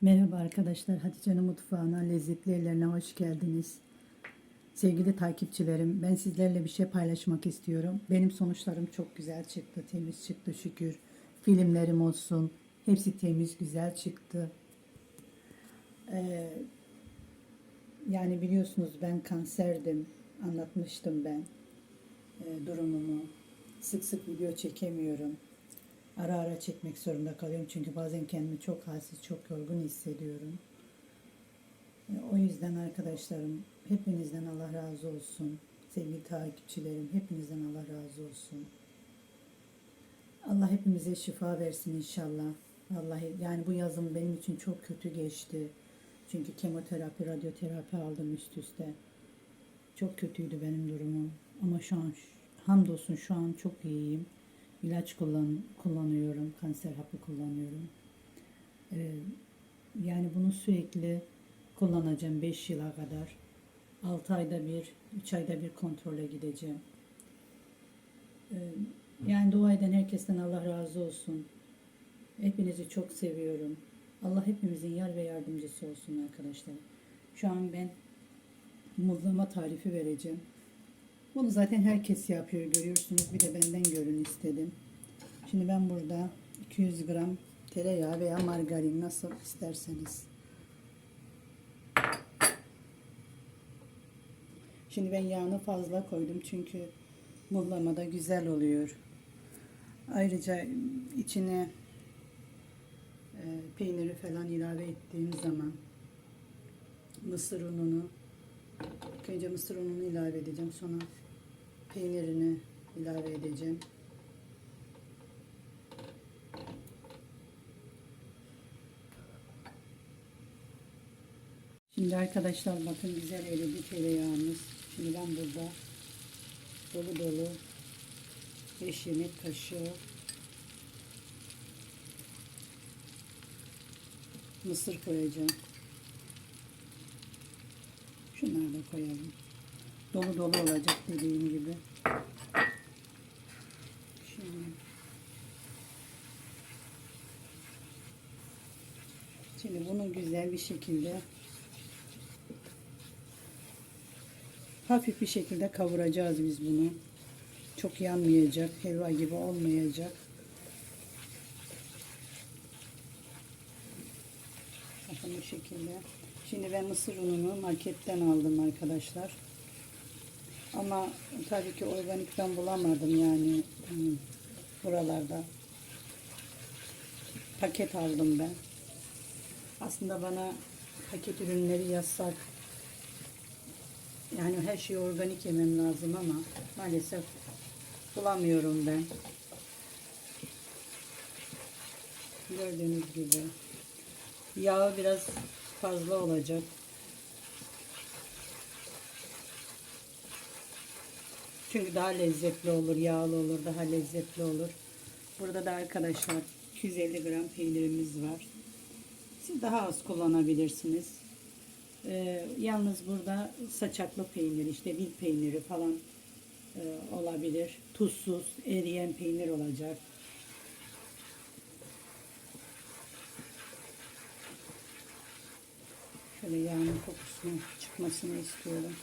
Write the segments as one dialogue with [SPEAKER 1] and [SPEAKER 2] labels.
[SPEAKER 1] Merhaba arkadaşlar, Hatice'nin mutfağına, lezzetli ellerine hoş geldiniz. Sevgili takipçilerim, ben sizlerle bir şey paylaşmak istiyorum. Benim sonuçlarım çok güzel çıktı, temiz çıktı şükür. Filmlerim olsun, hepsi temiz, güzel çıktı. Ee, yani biliyorsunuz ben kanserdim, anlatmıştım ben e, durumumu. Sık sık video çekemiyorum. Ara ara çekmek zorunda kalıyorum çünkü bazen kendimi çok halsiz, çok yorgun hissediyorum. E, O yüzden arkadaşlarım, hepinizden Allah razı olsun. Sevgili takipçilerim, hepinizden Allah razı olsun. Allah hepimize şifa versin inşallah. Vallahi yani bu yazım benim için çok kötü geçti. Çünkü kemoterapi, radyoterapi aldım üst üste. Çok kötüydü benim durumum. Ama şu an hamdolsun şu an çok iyiyim. İlaç kullan, kullanıyorum. Kanser hapı kullanıyorum. Ee, yani bunu sürekli kullanacağım 5 yıla kadar. 6 ayda bir, 3 ayda bir kontrole gideceğim. Ee, yani dua eden herkesten Allah razı olsun. Hepinizi çok seviyorum. Allah hepimizin yar ve yardımcısı olsun arkadaşlar. Şu an ben muzlama tarifi vereceğim. Bunu zaten herkes yapıyor görüyorsunuz. Bir de benden görün istedim. Şimdi ben burada 200 gram tereyağı veya margarin nasıl isterseniz. Şimdi ben yağını fazla koydum çünkü muzlamada güzel oluyor. Ayrıca içine e, peyniri falan ilave ettiğim zaman mısır ununu İlk önce mısır ununu ilave edeceğim. Sonra peynirini ilave edeceğim. Şimdi arkadaşlar bakın güzel eridi tereyağımız. Şimdi ben burada dolu dolu 5 yemek kaşığı mısır koyacağım. Şunları da koyalım. Dolu dolu olacak dediğim gibi. Şimdi, şimdi bunu güzel bir şekilde hafif bir şekilde kavuracağız biz bunu. Çok yanmayacak, helva gibi olmayacak. Bakın bu şekilde. Şimdi ben mısır ununu marketten aldım arkadaşlar. Ama tabii ki organikten bulamadım yani hmm, buralarda. Paket aldım ben. Aslında bana paket ürünleri yasak. Yani her şeyi organik yemem lazım ama maalesef bulamıyorum ben. Gördüğünüz gibi. Yağı biraz fazla olacak. Çünkü daha lezzetli olur, yağlı olur, daha lezzetli olur. Burada da arkadaşlar 250 gram peynirimiz var. Siz daha az kullanabilirsiniz. Ee, yalnız burada saçaklı peynir, işte bil peyniri falan e, olabilir. Tuzsuz, eriyen peynir olacak. Şöyle yağın kokusunun çıkmasını istiyorum.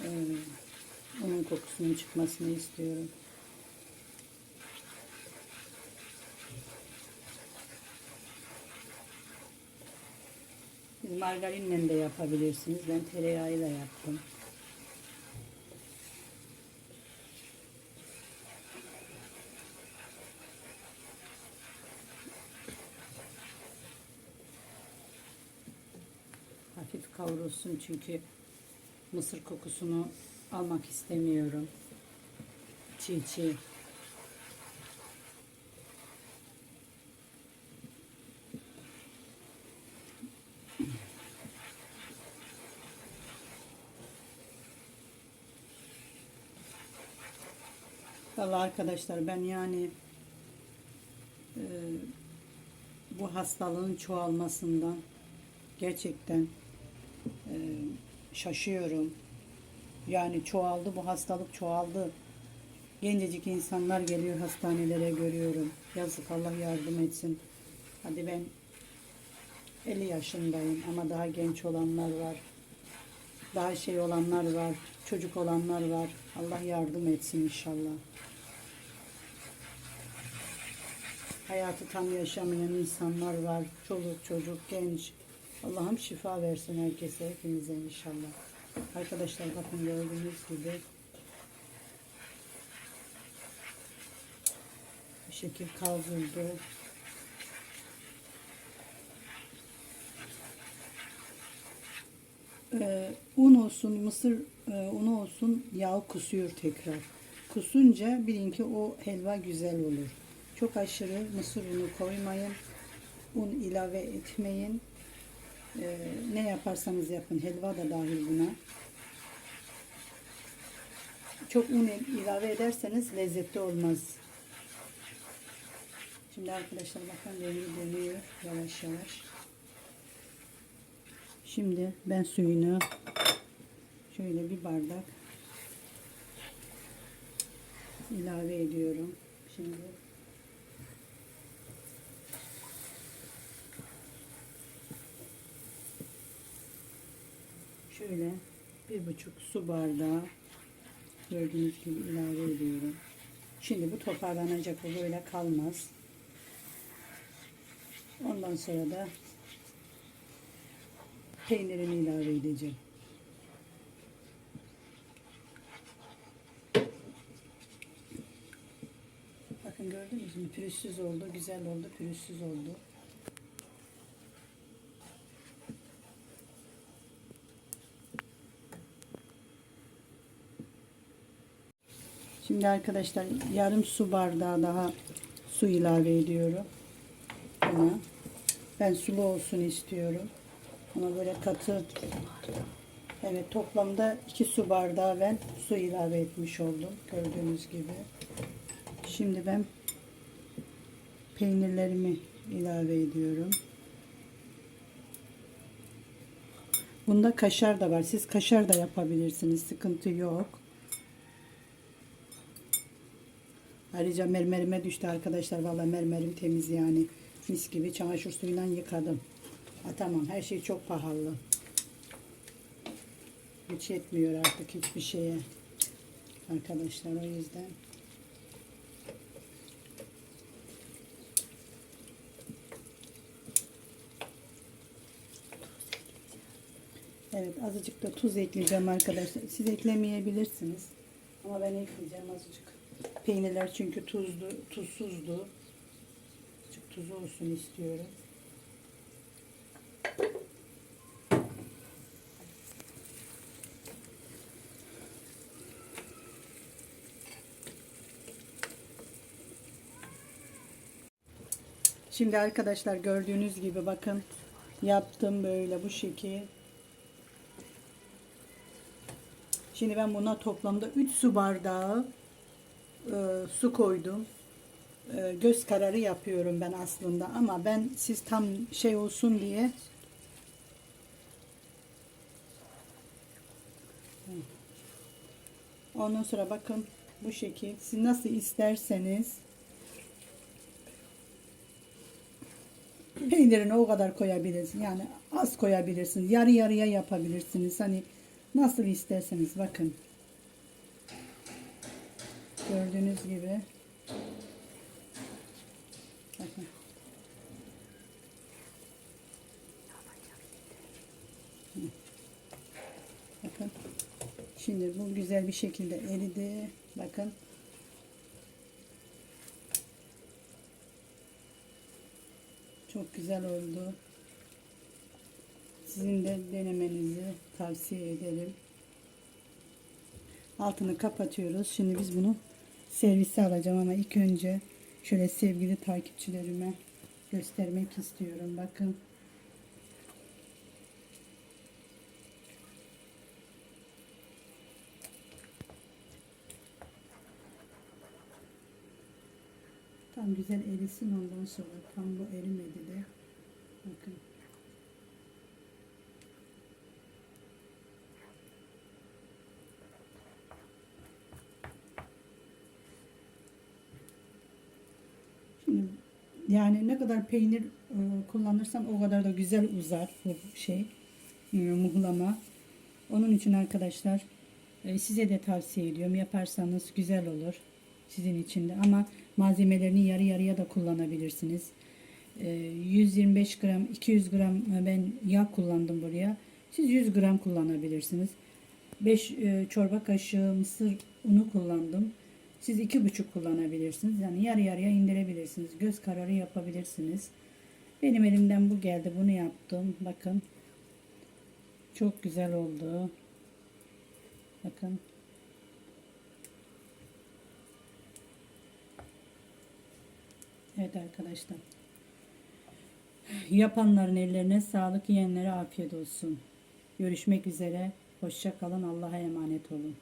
[SPEAKER 1] Ee, onun kokusunun çıkmasını istiyorum. Siz margarinle de yapabilirsiniz. Ben tereyağıyla yaptım. Hafif kavrulsun çünkü mısır kokusunu almak istemiyorum. Çiğ çiğ. Vallahi arkadaşlar ben yani e, bu hastalığın çoğalmasından gerçekten şaşıyorum. Yani çoğaldı bu hastalık çoğaldı. Gencecik insanlar geliyor hastanelere görüyorum. Yazık Allah yardım etsin. Hadi ben 50 yaşındayım ama daha genç olanlar var. Daha şey olanlar var. Çocuk olanlar var. Allah yardım etsin inşallah. Hayatı tam yaşamayan insanlar var. Çoluk çocuk genç. Allah'ım şifa versin herkese hepimize inşallah. Arkadaşlar bakın gördüğünüz gibi bu şekil kavruldu. Ee, un olsun, mısır e, unu olsun yağ kusuyor tekrar. Kusunca bilin ki o helva güzel olur. Çok aşırı mısır unu koymayın. Un ilave etmeyin. Ee, ne yaparsanız yapın. Helva da dahil buna. Çok un ilave ederseniz lezzetli olmaz. Şimdi arkadaşlar bakın devri dönüyor yavaş yavaş. Şimdi ben suyunu şöyle bir bardak ilave ediyorum. Şimdi şöyle bir buçuk su bardağı gördüğünüz gibi ilave ediyorum. Şimdi bu toparlanacak o böyle kalmaz. Ondan sonra da peynirini ilave edeceğim. Bakın gördünüz mü? Pürüzsüz oldu, güzel oldu, pürüzsüz oldu. Şimdi arkadaşlar yarım su bardağı daha su ilave ediyorum. Buna. Ben sulu olsun istiyorum. Ama böyle katı. Evet toplamda 2 su bardağı ben su ilave etmiş oldum. Gördüğünüz gibi. Şimdi ben peynirlerimi ilave ediyorum. Bunda kaşar da var. Siz kaşar da yapabilirsiniz. Sıkıntı yok. Ayrıca mermerime düştü arkadaşlar. Vallahi mermerim temiz yani. Mis gibi çamaşır suyuyla yıkadım. Ha, tamam her şey çok pahalı. Hiç yetmiyor artık hiçbir şeye. Arkadaşlar o yüzden. Evet azıcık da tuz ekleyeceğim arkadaşlar. Siz eklemeyebilirsiniz. Ama ben ekleyeceğim azıcık. Peynirler çünkü tuzlu, tuzsuzdu. Azıcık tuzu olsun istiyorum. Şimdi arkadaşlar gördüğünüz gibi bakın yaptım böyle bu şekil. Şimdi ben buna toplamda 3 su bardağı e, su koydum. E, göz kararı yapıyorum ben aslında ama ben siz tam şey olsun diye Ondan sonra bakın bu şekil. Siz nasıl isterseniz peynirini o kadar koyabilirsiniz. Yani az koyabilirsiniz. Yarı yarıya yapabilirsiniz. Hani nasıl isterseniz bakın. Gördüğünüz gibi. Bakın. Bakın. Şimdi bu güzel bir şekilde eridi. Bakın. Çok güzel oldu. Sizin de denemenizi tavsiye ederim. Altını kapatıyoruz. Şimdi biz bunu servise alacağım ama ilk önce şöyle sevgili takipçilerime göstermek istiyorum. Bakın. Tam güzel erisin ondan sonra tam bu erimedi de. Bakın. Şimdi Yani ne kadar peynir e, kullanırsan o kadar da güzel uzar bu şey e, muhlama. Onun için arkadaşlar e, size de tavsiye ediyorum. Yaparsanız güzel olur sizin için de. Ama malzemelerini yarı yarıya da kullanabilirsiniz. E, 125 gram, 200 gram e, ben yağ kullandım buraya. Siz 100 gram kullanabilirsiniz. 5 çorba kaşığı mısır unu kullandım. Siz iki buçuk kullanabilirsiniz. Yani yarı yarıya indirebilirsiniz. Göz kararı yapabilirsiniz. Benim elimden bu geldi. Bunu yaptım. Bakın. Çok güzel oldu. Bakın. Evet arkadaşlar. Yapanların ellerine sağlık, yiyenlere afiyet olsun. Görüşmek üzere. Hoşça kalın. Allah'a emanet olun.